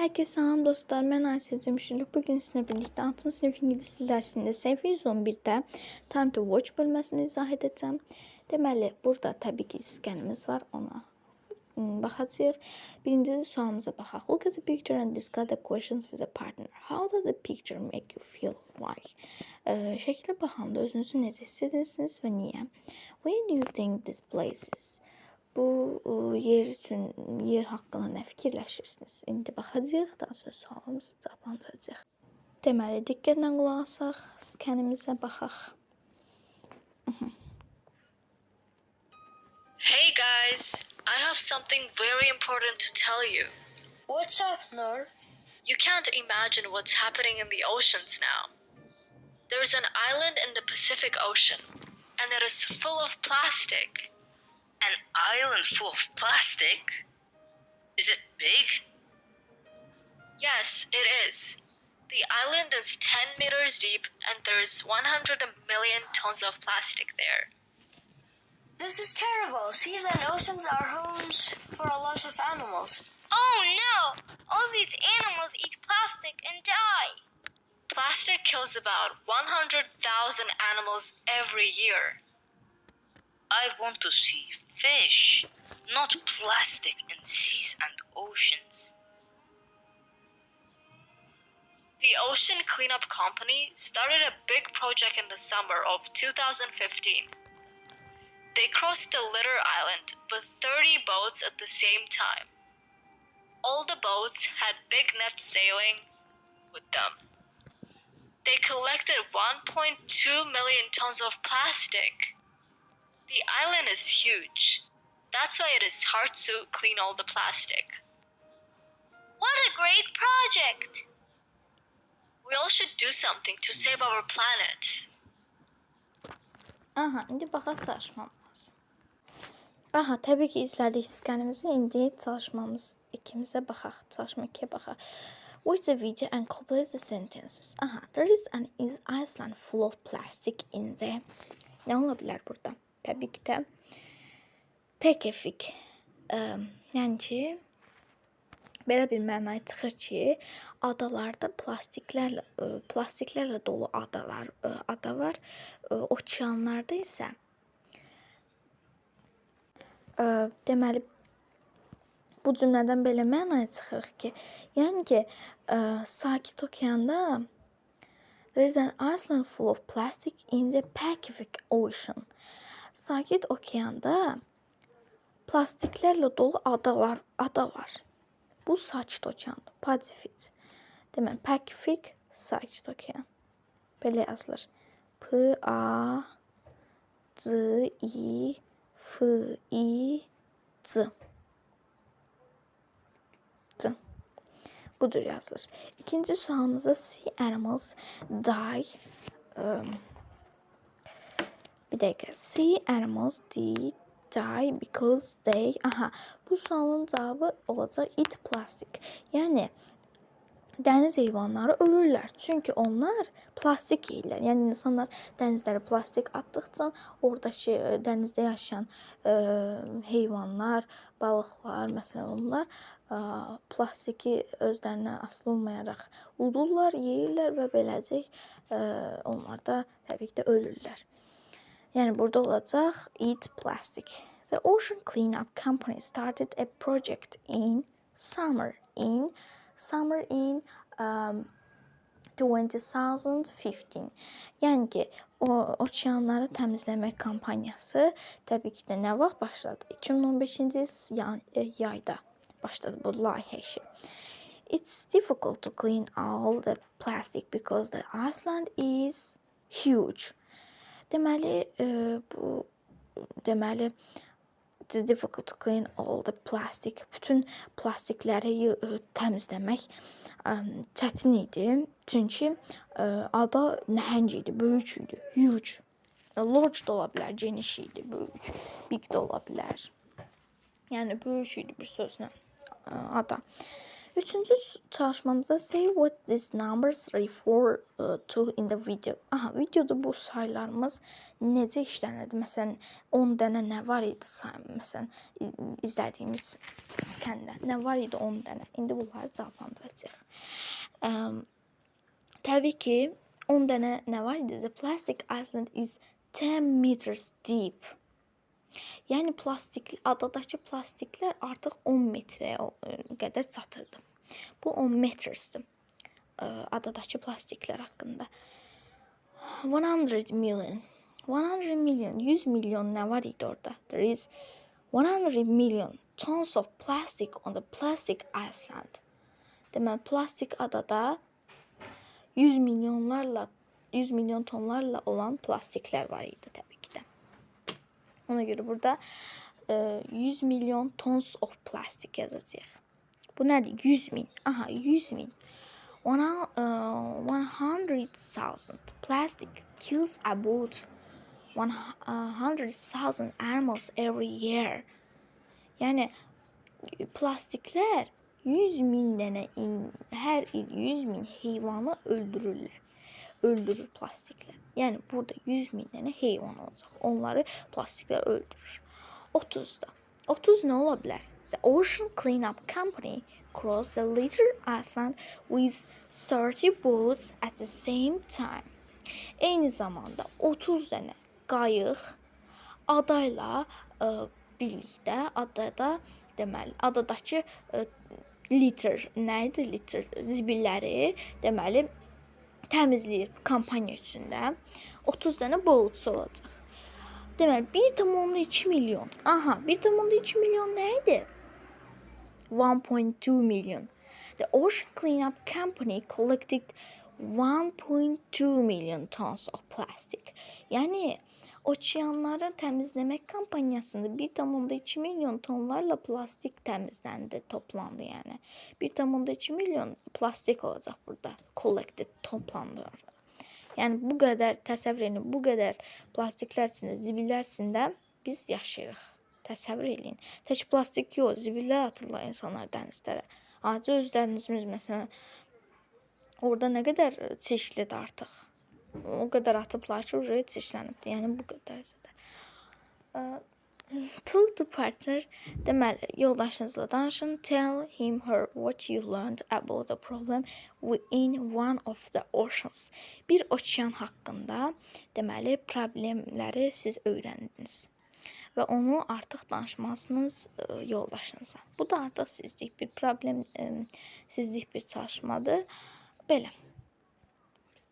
Herkese selam dostlar. Ben Ayşe Cümşülük. Bugün sizinle birlikte 6. sınıf İngiliz dil dersinde sayfa 111'də Time to Watch bölməsini izah edəcəm. Deməli, burada təbii ki, iskanımız var. Ona ım, baxacağıq. Birinci sualımıza baxaq. Look at the picture and discuss the questions with a partner. How does the picture make you feel? Why? Ee, şəklə baxanda özünüzü necə hiss edirsiniz və niyə? Where do you think this place is? Bu yer üçün, yer haqqında nə fikirləşirsiniz? İndi baxacağıq, daha sonra sualımızı cavablandıracağıq. Deməli, diqqətlə qulaq asaq, skənimizə baxaq. Mhmm. Hey guys, I have something very important to tell you. What's up, Nur? You can't imagine what's happening in the oceans now. There's an island in the Pacific Ocean, and it is full of plastic. An island full of plastic? Is it big? Yes, it is. The island is 10 meters deep, and there's 100 million tons of plastic there. This is terrible. Seas and oceans are homes for a lot of animals. Oh no! All these animals eat plastic and die. Plastic kills about 100,000 animals every year. I want to see fish, not plastic in seas and oceans. The Ocean Cleanup Company started a big project in the summer of 2015. They crossed the Litter Island with 30 boats at the same time. All the boats had big nets sailing with them. They collected 1.2 million tons of plastic. The island is huge. That's why it is hard to clean all the plastic. What a great project! We all should do something to save our planet. Aha, indi baxaq çalışmamız. Aha, təbii ki, izlədik skənimizi. İndi çalışmamız ikimizə baxaq. Çalışma 2-yə baxaq. Watch the video and complete the sentences. Aha, there is an is Iceland full of plastic in the... Nə ola bilər burada? Təbii ki də pekefik. Ə, yəni belə bir mənaya çıxır ki, adalarda plastiklərlə ə, plastiklərlə dolu adalar, ə, ada var. Ə, Okeanlarda isə ə, deməli bu cümlədən belə mənaya çıxırıq ki, yəni ki, ə, sakit okeanda There is an island full of plastic in the Pacific Ocean. Sakit okeanda plastiklərlə dolu adalar, ada var. Bu sakit okeanda, Pasifik. Deməli, Pacific sakit okean. Belə yazılır. P A C I F I C. C. Budur yazılır. İkinci sualımızda sea animals die. Um, bir dakika. Sea animals die, die because they... Aha. Bu sualın cevabı olacak eat plastic. Yani dəniz heyvanları ölürlər. Çünki onlar plastik yeyirlər. Yəni insanlar dənizlərə plastik atdıqca oradakı ə, dənizdə yaşayan ə, heyvanlar, balıqlar, məsələn onlar ə, plastiki özlərinə asılı olmayaraq udurlar, yeyirlər və beləcək ə, onlar da təbii ki də ölürlər. Yəni burada olacaq eat plastic. The Ocean Cleanup Company started a project in summer in summer in um, 2015. Yəni ki, o okeanları təmizləmək kampaniyası təbii ki də nə vaxt başladı? 2015-ci yan- e, yayda başladı bu layihə işi. It's difficult to clean all the plastic because the Iceland is huge. Deməli, e, bu deməli it's difficult to clean all the plastic. Bütün plastikləri ə, təmizləmək çətin idi. Çünki ə, ada nəhəng idi, böyük idi, huge. Large da ola bilər, geniş idi, böyük. Big də ola bilər. Yəni böyük idi bir sözlə ada. Üçüncü çalışmamızda say what these numbers refer uh, to in the video. Aha, videoda bu sayılarımız necə işlənirdi? Məsələn, 10 dənə nə var idi say, məsələn, izlədiyimiz skəndə nə var idi 10 dənə? İndi bunları cavablandıracağıq. Um, Təbii ki, 10 dənə nə var idi? The plastic island is 10 meters deep. Yəni plastik adadakı plastiklər artıq 10 metrəyə ə, qədər çatırdı. Bu 10 metrsdir. ə, Adadakı plastiklər haqqında. 100 million. 100 million, 100 milyon nə var idi orada? There is 100 million tons of plastic on the plastic island. Deməli, plastik adada 100 milyonlarla 100 milyon tonlarla olan plastiklər var idi təbii. Ona görə burada e, 100 milyon tons of plastik yazacağıq. Bu nədir? 100 min. Aha, 100 min. Ona e, 100,000 plastic kills about 100,000 animals every year. Yəni e, plastiklər 100 min dənə in, hər il 100 min heyvanı öldürürlər. Öldürür plastiklər. Yəni burada 100 min dənə heyvan olacaq. Onları plastiklər öldürür. 30-da. 30 nə ola bilər? The Ocean Cleanup Company crossed the Little Island with 30 boats at the same time. Eyni zamanda 30 dənə qayıq adayla ə, birlikdə adada deməli adadakı ə, liter nə idi liter zibilləri deməli təmizləyir kampaniya üçündə 30 dənə boats olacaq. Deməli 1.2 milyon. Aha, 1.2 milyon nə idi? 1.2 million. The Ocean Cleanup Company collected 1.2 million tons of plastic. Yəni okeanları təmizləmək kampaniyasında 1.2 milyon tonlarla plastik təmizləndi, toplandı yəni. 1.2 milyon plastik olacaq burada. Collected, toplandı. orada. Yəni bu qədər təsəvvür edin, bu qədər plastiklər içində, zibillər içində biz yaşayırıq. Təsəvvür eləyin. Tək plastik yox, zibillər atırlar insanlar dənizlərə. Acı özləriniz məsələn orada nə qədər çirklidir artıq. O qədər atıblar ki, uje çirklənibdi. Yəni bu qədər də. Talk to partner deməli yoldaşınızla danışın. Tell him her what you learned about the problem within one of the oceans. Bir okean haqqında deməli problemləri siz öyrəndiniz və onu artıq danışmalısınız ə, yoldaşınıza. Bu da artıq sizlik bir problem, ə, sizlik bir çalışmadır. Belə.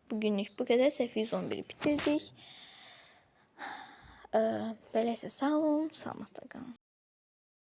Bugünlük bu qədər. Səhv 111-i bitirdik. Belə isə sağ olun, salamatla qalın.